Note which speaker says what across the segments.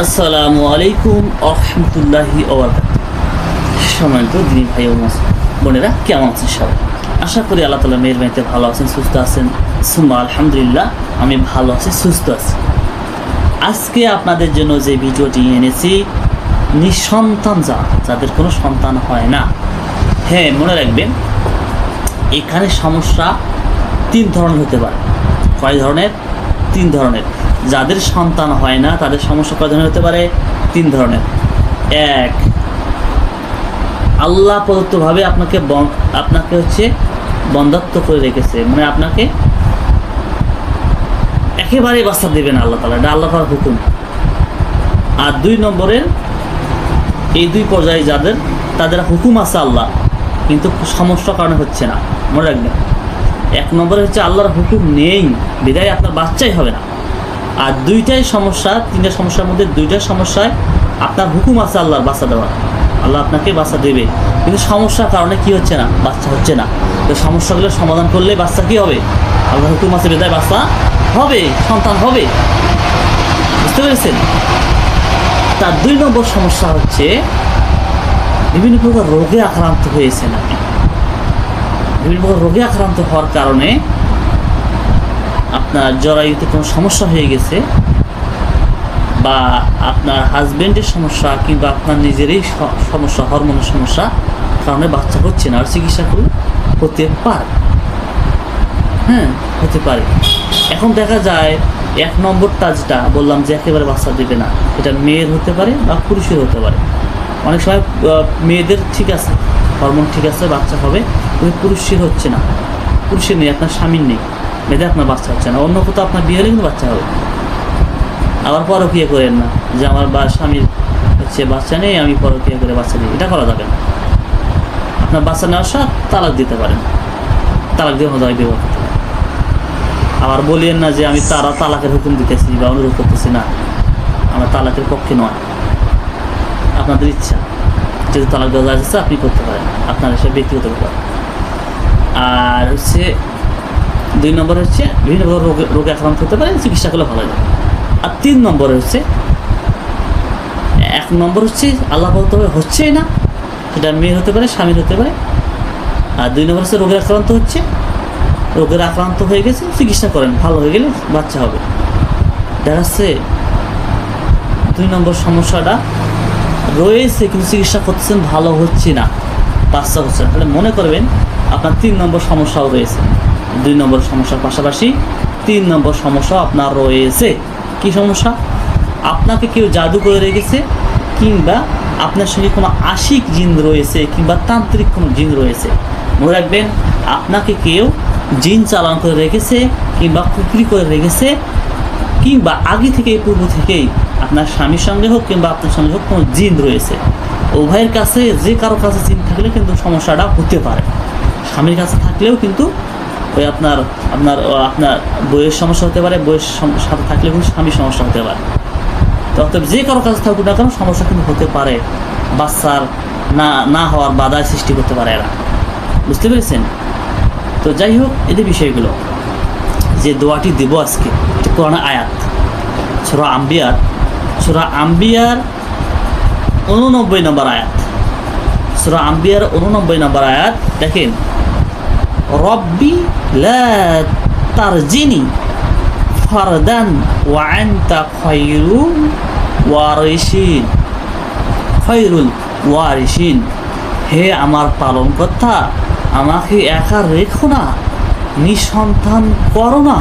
Speaker 1: আসসালামু আলাইকুম আহমতুল্লাহি সম্মানিত দিনী ভাই ও বোনেরা, কেমন আছেন সবাই? আশা করি আল্লাহ তালা মেয়ের বাড়িতে ভালো আছেন, সুস্থ আছেন। সুম্মা আলহামদুলিল্লাহ, আমি ভালো আছি, সুস্থ আছি। আজকে আপনাদের জন্য যে ভিডিওটি এনেছি, নিঃসন্তান যা, যাদের কোনো সন্তান হয় না। হ্যাঁ মনে রাখবেন, এখানে সমস্যা তিন ধরনের হতে পারে। কয় ধরনের? তিন ধরনের। যাদের সন্তান হয় না, তাদের সমস্যা কয় ধরনের হতে পারে? তিন ধরনের। এক, আল্লাহ প্রদত্তভাবে আপনাকে আপনাকে হচ্ছে বন্ধাত্ব করে রেখেছে। মানে আপনাকে একেবারে বাস্তা দেবেন আল্লাহ তালা এটা আল্লাহ তালার হুকুম। আর দুই নম্বরের, এই দুই পর্যায়ে যাদের, তাদের হুকুম আছে আল্লাহ, কিন্তু সমস্যার কারণে হচ্ছে না। মনে রাখবেন। এক নম্বরে হচ্ছে আল্লাহর হুকুম নেই, বিদায় আপনার বাচ্চাই হবে না। আর দুইটাই সমস্যা, তিনটা সমস্যার মধ্যে দুইটা সমস্যায় আপনার হুকুম আছে আল্লাহর বাচ্চা দেওয়ার। আল্লাহ আপনাকে বাচ্চা দেবে। কিন্তু সমস্যার কারণে কি হচ্ছে না? বাচ্চা হচ্ছে না। তো সমস্যাগুলো সমাধান করলে বাচ্চা কি হবে? আল্লাহ হুকুম আছে বেদায় বাচ্চা হবে, সন্তান হবে। বুঝতে পেরেছেন? তার দুই নম্বর সমস্যা হচ্ছে, বিভিন্ন প্রকার রোগে আক্রান্ত হয়েছেন আপনি। বিভিন্ন প্রকার রোগে আক্রান্ত হওয়ার কারণে আপনার জরায়ুতে কোনো সমস্যা হয়ে গেছে বা আপনার হাজবেন্ডের সমস্যা কিংবা আপনার নিজেরই সমস্যা, হরমোনের সমস্যা, কারণে বাচ্চা হচ্ছে না। আর চিকিৎসা করলে হতে পারে। হ্যাঁ হতে পারে। এখন দেখা যায় এক নম্বরটা যেটা বললাম যে একেবারে বাচ্চা দেবে না। এটা মেয়ের হতে পারে বা পুরুষের হতে পারে। অনেক সময় মেয়েদের ঠিক আছে, হরমোন ঠিক আছে, বাচ্চা হবে, কিন্তু পুরুষের হচ্ছে না। পুরুষের নেই, আপনার স্বামীর নেই। মেয়েদের আপনার বাচ্চা হচ্ছে না। অন্য কোথাও আপনার বিয়ে হলে কিন্তু বাচ্চা হবে। আবার পরকিয়া করেন না, যে আমার বা স্বামীর হচ্ছে বাচ্চা নেই, আমি পরকিয়া করে বাচ্চা দিই। এটা করা যাবে না। আপনার বাচ্চা নেওয়ার সাথে তালাক দিতে পারেন। তালাক দিয়ে হয় বিবাহ করতে। আবার বলিয়েন না যে আমি তারা তালাকের হুকুম দিতেছি বা অনুরোধ করতেছি না। আমার তালাকের পক্ষে নয়। আপনাদের ইচ্ছা। যদি তালাক দেওয়া যাচ্ছে আপনি করতে পারেন। আপনার এসে ব্যক্তিগত ব্যাপার। আর হচ্ছে দুই নম্বর হচ্ছে বিভিন্ন রোগে রোগে আক্রান্ত হতে পারে, চিকিৎসা করলে ভালো যায় আর তিন নম্বর হচ্ছে, এক নম্বর হচ্ছে আল্লাহ বলতে হবে হচ্ছেই না, সেটা মেয়ে হতে পারে স্বামীর হতে পারে। আর দুই নম্বর হচ্ছে রোগের আক্রান্ত হচ্ছে, রোগের আক্রান্ত হয়ে গেছে, চিকিৎসা করেন, ভালো হয়ে গেলে বাচ্চা হবে। দেখা যাচ্ছে, দুই নম্বর সমস্যাটা, রয়েছে কিন্তু চিকিৎসা করতেছেন ভালো হচ্ছে না, বাচ্চা হচ্ছে না। তাহলে মনে করবেন, আপনার তিন নম্বর সমস্যাও রয়েছে। দুই নম্বর সমস্যার পাশাপাশি তিন নম্বর সমস্যা আপনার রয়েছে। কি সমস্যা? আপনাকে কেউ জাদু করে রেখেছে কিংবা আপনার সঙ্গে কোনো আশিক জিন রয়েছে কিংবা তান্ত্রিক কোনো জিন রয়েছে। মনে রাখবেন, আপনাকে কেউ জিন চালান করে রেখেছে কিংবা কুকরি করে রেখেছে কিংবা আগে থেকে পূর্ব থেকেই আপনার স্বামীর সঙ্গে হোক কিংবা আপনার সঙ্গে হোক কোনো জিন রয়েছে। উভয়ের কাছে, যে কারও কাছে জিন থাকলে কিন্তু সমস্যাটা হতে পারে। স্বামীর কাছে থাকলেও কিন্তু ওই আপনার আপনার আপনার বইয়ের সমস্যা হতে পারে, বইয়ের সাথে থাকলে কিন্তু স্বামীর সমস্যা হতে পারে। অতএব যে কারও কাছে থাকুক না কেন সমস্যা কিন্তু হতে পারে, বাচ্চার না না হওয়ার বাধায় সৃষ্টি করতে পারে এরা। বুঝতে পেরেছেন? তো যাই হোক এদের বিষয়গুলো, যে দোয়াটি দেব আজকে, এটা কোরআন আয়াত, সুরা আম্বিয়ার সুরা আম্বিয়ার উননব্বই নম্বর আয়াত, সুরা আম্বিয়ার উননব্বই নম্বর আয়াত, দেখেন রব্বি তারজিনি ফারদান ওয়া আনতা খায়রুল ওয়ারিসিন খৈরুল ওয়ারিসিন হে আমার পালন পালনকর্তা, আমাকে একা রেখো না, নিঃসন্তান করো না,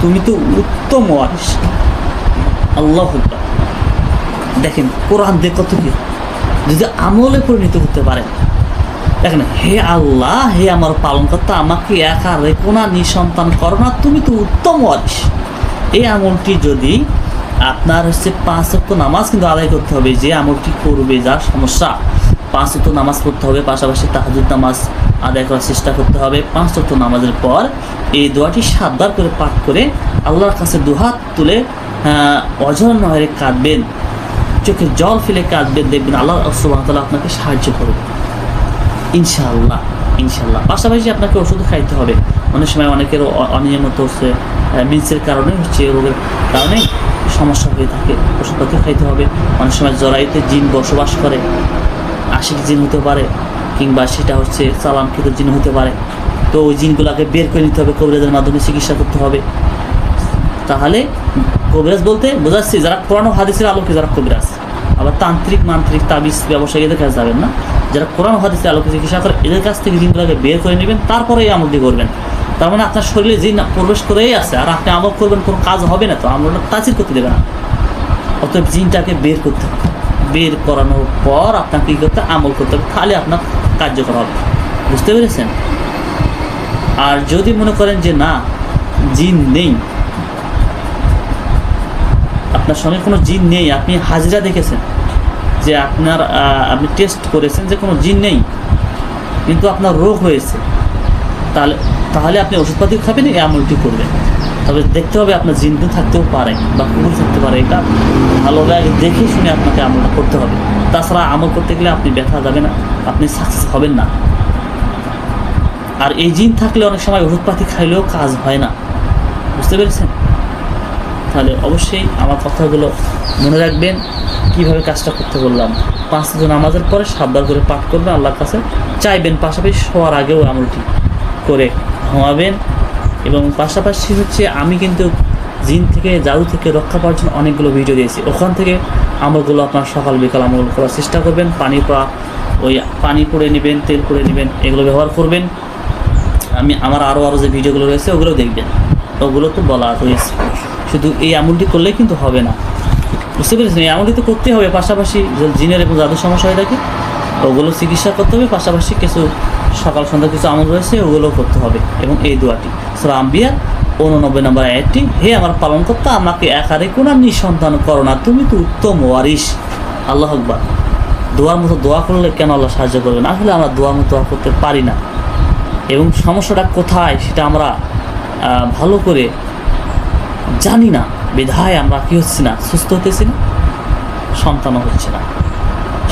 Speaker 1: তুমি তো উত্তম ওয়ারিস আল্লাহ। দেখেন, কোরআন দেখ কত কি? যদি আমলে পরিণত হতে পারে দেখেন, হে আল্লাহ, হে আমার পালন পালনকর্তা, আমাকে একা রেখো না, নিঃসন্তান করো না, তুমি তো উত্তম ওয়ারিস এই আমলটি যদি আপনার হচ্ছে পাঁচ ওয়াক্ত নামাজ কিন্তু আদায় করতে হবে, যে আমলটি করবে যার সমস্যা, পাঁচ ওয়াক্ত নামাজ পড়তে হবে, পাশাপাশি তাহাজুদ নামাজ আদায় করার চেষ্টা করতে হবে। পাঁচ ওয়াক্ত নামাজের পর এই দোয়াটি সাতবার করে পাঠ করে আল্লাহর কাছে দুহাত তুলে অঝর নহরে কাঁদবেন চোখে জল ফেলে কাঁদবেন, দেখবেন আল্লাহ সুবাহ তাআলা আপনাকে সাহায্য করবে। ইনশাআল্লাহ ইনশাল্লাহ পাশাপাশি আপনাকে ওষুধ খাইতে হবে। অনেক সময় অনেকের অনিয়মিত হচ্ছে মিন্সের কারণে হচ্ছে রোগের কারণে সমস্যা হয়ে থাকে। ওষুধপাতি খাইতে হবে। অনেক সময় জরাইতে জিন বসবাস করে, আশিক জিন হতে পারে, কিংবা সেটা হচ্ছে চালানকৃত জিন হতে পারে। তো ওই জিনগুলোকে বের করে নিতে হবে, কবিরাজের মাধ্যমে চিকিৎসা করতে হবে। তাহলে কবিরাজ বলতে বোঝাচ্ছি, যারা ও হাদিসের আলোকে যারা কবিরাজ, আবার তান্ত্রিক, মান্ত্রিক, তাবিজ ব্যবসায়ী এদের কাছে যাবেন না। যারা কোরআন ও হাদিসের আলোকে চিকিৎসা করে এদের কাছ থেকে জিনগুলোকে বের করে নেবেন তারপরে এই আমলটি করবেন। তার মানে আপনার শরীরে জিন প্রবেশ করেই আছে, আর আপনি আমল করবেন, কোনো কাজ হবে না তো, আমলটা তাচির করতে দেবে না। অতএব জিনটাকে বের করতে হবে। বের করানোর পর আপনাকে কী করতে? আমল করতে হবে। তাহলে আপনার কার্যকর হবে। বুঝতে পেরেছেন? আর যদি মনে করেন যে না, জিন নেই, আপনার সঙ্গে কোনো জিন নেই, আপনি হাজিরা দেখেছেন যে আপনার আপনি টেস্ট করেছেন যে কোনো জিন নেই, কিন্তু আপনার রোগ হয়েছে, তাহলে তাহলে আপনি ওষুধপাতি খাবেন, এই আমলটি করবেন। তবে দেখতে হবে আপনার জিন্দু থাকতেও পারে বা কুকুর থাকতে পারে, এটা আগে দেখে শুনে আপনাকে আমলটা করতে হবে। তাছাড়া আমল করতে গেলে আপনি ব্যথা যাবে না, আপনি সাকসেস হবেন না। আর এই জিন থাকলে অনেক সময় ওষুধপাতি খাইলেও কাজ হয় না। বুঝতে পেরেছেন? তাহলে অবশ্যই আমার কথাগুলো মনে রাখবেন। কীভাবে কাজটা করতে বললাম? পাঁচ নামাজের পরে সাবধান করে পাঠ করবেন, আল্লাহর কাছে চাইবেন। পাশাপাশি শোয়ার আগেও আমলটি করে ঘুমাবেন। এবং পাশাপাশি হচ্ছে আমি কিন্তু জিন থেকে, জাদু থেকে রক্ষা পাওয়ার জন্য অনেকগুলো ভিডিও দিয়েছি। ওখান থেকে আমলগুলো আপনার সকাল, বিকাল আমল করার চেষ্টা করবেন। পানি পড়া ওই পানি পড়ে নেবেন, তেল পড়ে নেবেন, এগুলো ব্যবহার করবেন। আমি আমার আরও আরও যে ভিডিওগুলো রয়েছে ওগুলো দেখবেন। ওগুলো তো বলা রয়েছে শুধু এই আমলটি করলেই কিন্তু হবে না। বুঝতে পেরেছেন? এই আমলটি তো করতেই হবে। পাশাপাশি জিনের এবং যাদের সমস্যা হয়ে থাকে ওগুলো চিকিৎসা করতে হবে। পাশাপাশি কিছু সকাল সন্ধ্যা কিছু আমল রয়েছে ওগুলো করতে হবে এবং এই দোয়াটি। সুরা আম্বিয়া, উননব্বই নম্বর আয়াতটি, হে আমার পালন করতে আমাকে একারে কোনো নিঃসন্তান করো না। তুমি তো উত্তম ওয়ারিস আল্লাহ আকবার। দোয়ার মতো দোয়া করলে কেন আল্লাহ সাহায্য করবে না আসলে আমরা দোয়ার মতো দোয়া করতে পারি না। এবং সমস্যাটা কোথায়? সেটা আমরা ভালো করে জানি না বিধায় আমরা কি হচ্ছি না, সুস্থ হতেছি না? সন্তানও হচ্ছে না।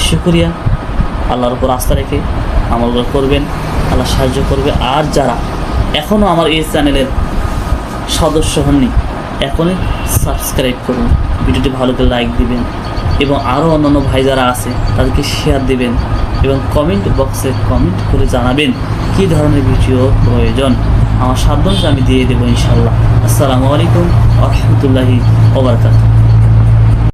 Speaker 1: শুক্রিয়া, আল্লাহর উপর আস্থা রেখে আমলগুলো করবেন, আল্লাহ সাহায্য করবে। আর যারা এখনও আমার এই চ্যানেলের সদস্য হননি, এখনই সাবস্ক্রাইব করুন, ভিডিওটি ভালো করে লাইক দিবেন এবং আরও অন্যান্য ভাই যারা আছে, তাদেরকে শেয়ার দিবেন এবং কমেন্ট বক্সে কমেন্ট করে জানাবেন কী ধরনের ভিডিও প্রয়োজন। আমার সাধ্য আমি দিয়ে দেবো ইনশাল্লাহ আসসালামু আলাইকুম রহমতুল্লাহি ওবরকাত